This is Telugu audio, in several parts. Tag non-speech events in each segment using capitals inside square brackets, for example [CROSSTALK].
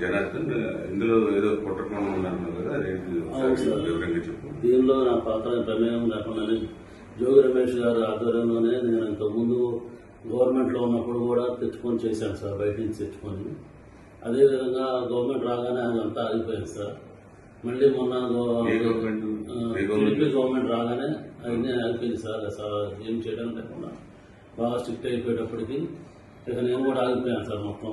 జనార్దన్ ఇందులో ఏదో కుట్రకోణం ఉన్నారు కదా అదేంటి. వివరంగా చెప్పు దీనిలో నా పాత్ర ప్రమేయం లేకుండానే జోగి రమేష్ గారి ఆధ్వర్యంలోనే నేను ఇంతకుముందు గవర్నమెంట్లో ఉన్నప్పుడు కూడా తెచ్చుకొని చేశాను సార్ బయట నుంచి తెచ్చుకొని. అదేవిధంగా గవర్నమెంట్ రాగానే అదంతా ఆగిపోయింది సార్. మళ్ళీ మొన్న? టీడీపీ గవర్నమెంట్ రాగానే అన్నీ ఆగిపోయింది సార్ ఏం చేయడం లేకుండా. బాగా స్ట్రిక్ట్ అయిపోయేటప్పటికి ఇక నేను కూడా ఆగిపోయాను సార్ మొత్తం.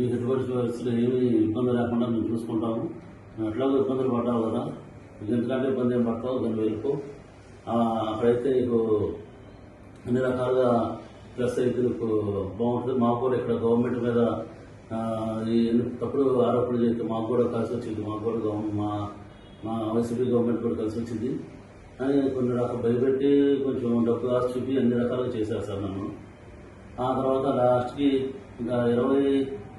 మీకు ఎటువంటి పరిస్థితులు ఏమీ ఇబ్బంది లేకుండా మేము చూసుకుంటాము. ఎట్లాగో ఇబ్బందులు పడ్డావు కదా. నీకు ఎందుకంటే ఇబ్బంది ఏం పడతావు? దాన్ని వెళ్ళిపో అక్కడైతే నీకు అన్ని రకాలుగా ప్లస్ అయితే నీకు బాగుంటుంది. మాకు కూడా ఇక్కడ గవర్నమెంట్ మీద తప్పుడు ఆరోపణలు చేస్తే మాకు కూడా కలిసి వచ్చింది. మాకు కూడా గవర్నమెంట్ మా మా వైసీపీ గవర్నమెంట్ కూడా కలిసి వచ్చింది. అని కొన్ని రకాల భయపెట్టి కొంచెం డబ్బు ఆశ చూపి అన్ని రకాలుగా చేశారు సార్ నన్ను. ఆ తర్వాత లాస్ట్కి ఇంకా ఇరవై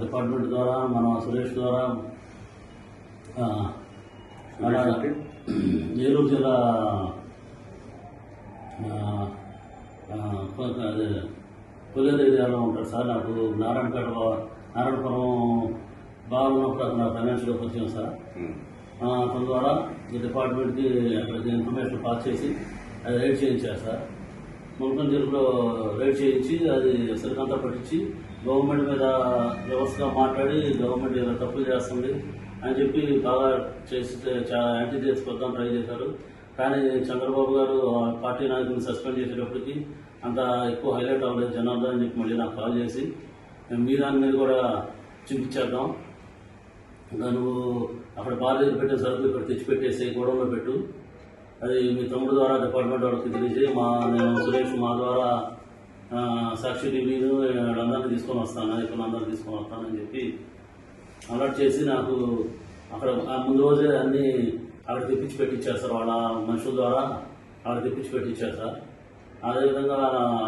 డిపార్ట్మెంట్ ద్వారా మన సురేష్ ద్వారా [CLEARS THROAT] ఏలూరు జిల్లా కొల్లేరు ఏరియాలో ఉంటాడు సార్. నాకు నారాయణపేటలో నారాయణపురం బాగున్నప్పుడు అతను ఫైనాన్షియల్గా వచ్చాం సార్. అతని ద్వారా ఈ డిపార్ట్మెంట్కి అక్కడికి ఇన్ఫర్మేషన్ పాస్ చేసి అది రైడ్ చేయించారు సార్. మున్సిపల్ జైలులో రైడ్ చేయించి అది సరికంతా పట్టించి గవర్నమెంట్ మీద వ్యవస్థగా మాట్లాడి గవర్నమెంట్ ఇలా తప్పులు చేస్తుంది అని చెప్పి బాగా చేసి చాలా యాంటీ చేసుకొద్దాం ట్రై చేశారు. కానీ చంద్రబాబు గారు ఆ పార్టీ నాయకులను సస్పెండ్ చేసేటప్పటికి అంత ఎక్కువ హైలైట్ అవ్వలేదు జనార్దన్ అని చెప్పి మళ్ళీ నాకు కాల్ చేసి. మేము మీ దాని మీద కూడా చూపించేద్దాం ఇంకా నువ్వు అక్కడ బాధ్యత పెట్టిన సరుకులు ఇక్కడ తెచ్చిపెట్టేసి గోడంలో పెట్టు. అది మీ తమ్ముడు ద్వారా డిపార్ట్మెంట్ వాళ్ళకి తెలిసి మా నేను సురేష్ మా ద్వారా సాక్షి టీవీను వాళ్ళందరినీ తీసుకొని వస్తాను ఇక్కడ అందరినీ తీసుకొని వస్తానని చెప్పి అలర్ట్ చేసి నాకు అక్కడ ముందు రోజే అన్ని అక్కడ తెప్పించి పెట్టించారు సార్. వాళ్ళ మనుషుల ద్వారా అక్కడ తెప్పించి పెట్టించారు సార్. అదేవిధంగా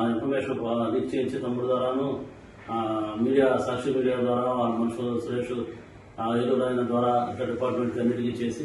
ఇన్ఫర్మేషన్ లీక్ చేయించి తమ్ముడు ద్వారాను మీడియా సాక్షి మీడియా ద్వారా వాళ్ళ మనుషులు సురేష్ ఆ, ద్వారా ఇక్కడ డిపార్ట్మెంట్ అన్నిటికీ చేసి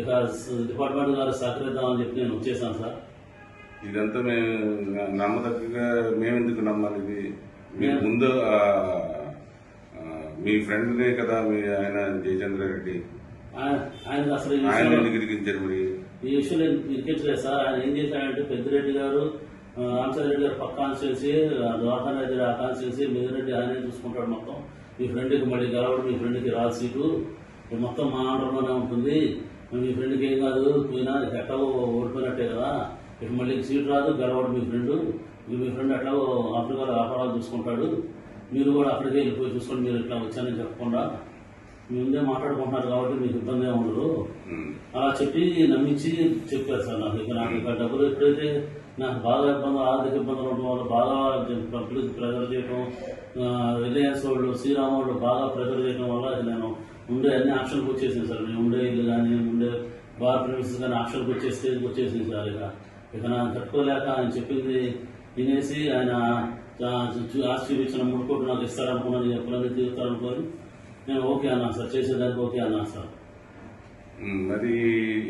ఇక డిపార్ట్మెంట్ గారు సహకరిద్దామని చెప్పి నేను వచ్చేసాను సార్. ఇదంతా మేము నమ్మదగ్గగా మేము ఎందుకు నమ్మాలి? ఇది ముందు మీ ఫ్రెండ్నే కదా మీ ఆయన జయచంద్ర రెడ్డి. ఆయన అసలు ఆయన ఎందుకు ఇరికించారు మరి? ఈ విషయంలో ఇరికించలేదు సార్. ఆయన ఏం చేశాడంటే పెద్దిరెడ్డి గారు రామచంద్రెడ్డి గారు పక్క రెడ్డి ఆ కాన్స్టిట్యూన్సీ మిగిలిరెడ్డి ఆయనే చూసుకుంటాడు మొత్తం. మీ ఫ్రెండ్కి మళ్ళీ గెలవడం మీ ఫ్రెండ్కి రాదు సీటు. మొత్తం మా ఆర్డర్లోనే ఉంటుంది. మీ ఫ్రెండ్కి ఏం కాదు పోయినా ఇక ఎట్లాగో ఓడిపోయినట్టే కదా. ఇక మళ్ళీ సీట్ రాదు గెలవడం మీ ఫ్రెండ్. మీ ఫ్రెండ్ ఎట్లాగో ఆఫ్రికాలో వ్యాపారాలు చూసుకుంటాడు. మీరు కూడా అక్కడికి వెళ్ళిపోయి చూసుకొని మీరు ఇట్లా వచ్చానని చెప్పకుండా. మీ ముందే మాట్లాడుకుంటున్నారు కాబట్టి మీకు ఇబ్బంది ఉండదు. అలా చెప్పి నమ్మించి చెప్పారు సార్ నాకు. ఇక నాకు ఇక డబ్బులు ఎప్పుడైతే నాకు బాగా ఇబ్బంది ఆర్థిక ఇబ్బందులు ఉండడం వల్ల బాగా పబ్లిక్ ప్రెజర్ చేయడం రిలయన్స్ వాళ్ళు శ్రీరామ్ వాళ్ళు బాగా ప్రెజర్ చేయడం వల్ల నేను ఉండే అన్ని ఆప్షన్కి వచ్చేసింది సార్. నేను ఉండే ఇల్లు కానీ ఉండే బార్ ప్రిమిసెస్ కానీ ఆప్షన్కి వచ్చే స్టేజ్కి వచ్చేసింది సార్ ఇక. ఇక నాకు తట్టుకోలేక ఆయన చెప్పింది వినేసి ఆయన ఆస్తి చూపించిన మూడు కోట్లు నాకు ఇస్తారనుకున్నాను ఎప్పుడైనా తీరుతారనుకోని నేను ఓకే అన్నా సార్. చేసేదానికి ఓకే అన్నా సార్. మరి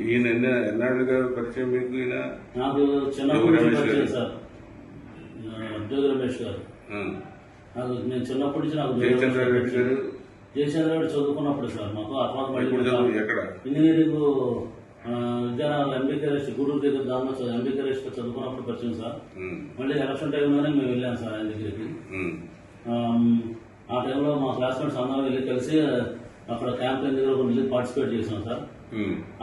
ఈయన ఎన్న ఎన్నాళ్ళుగా పరిచయం మీకు ఈయన? నాకు పరిచయం గారు. సార్. జోగి రమేష్ గారు. నాకు నేను చిన్నప్పటి నుంచి నాకు జయచంద్ర గారు. గారు జయచంద్ర రెడ్డి చదువుకున్నప్పుడు సార్ మాకు ఆ తర్వాత ఇంజనీరింగ్ విద్యానగర్ ఎంబీకే రెస్ట్ గూడూరు దగ్గర దానిలో చదువు ఎంబీకే రెస్ట్ చదువుకున్నప్పుడు పరిచయం సార్. మళ్ళీ ఎలక్షన్ టైంలోనే మేము వెళ్ళాం సార్ ఆయన దగ్గరికి. ఆ టైంలో మా క్లాస్మేట్స్ అందరం వెళ్ళి కలిసి అక్కడ క్యాంపెయిన్ దగ్గర వెళ్ళి పార్టిసిపేట్ చేసాం సార్.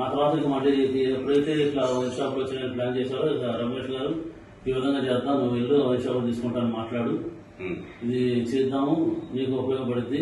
ఆ తర్వాత ఇక మళ్ళీ ఎప్పుడైతే ఇట్లా వైన్ షాప్ వచ్చిన ప్లాన్ చేశారో ఇక రమేష్ గారు ఈ విధంగా చేద్దాం నువ్వు వెళ్ళు వైన్ షాప్ తీసుకుంటాను మాట్లాడు. ఇది చేద్దాము నీకు ఉపయోగపడుద్ది.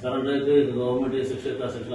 సరెండర్ అయితే ఇక గవర్నమెంట్ ఏ శిక్ష అయితే ఆ శిక్ష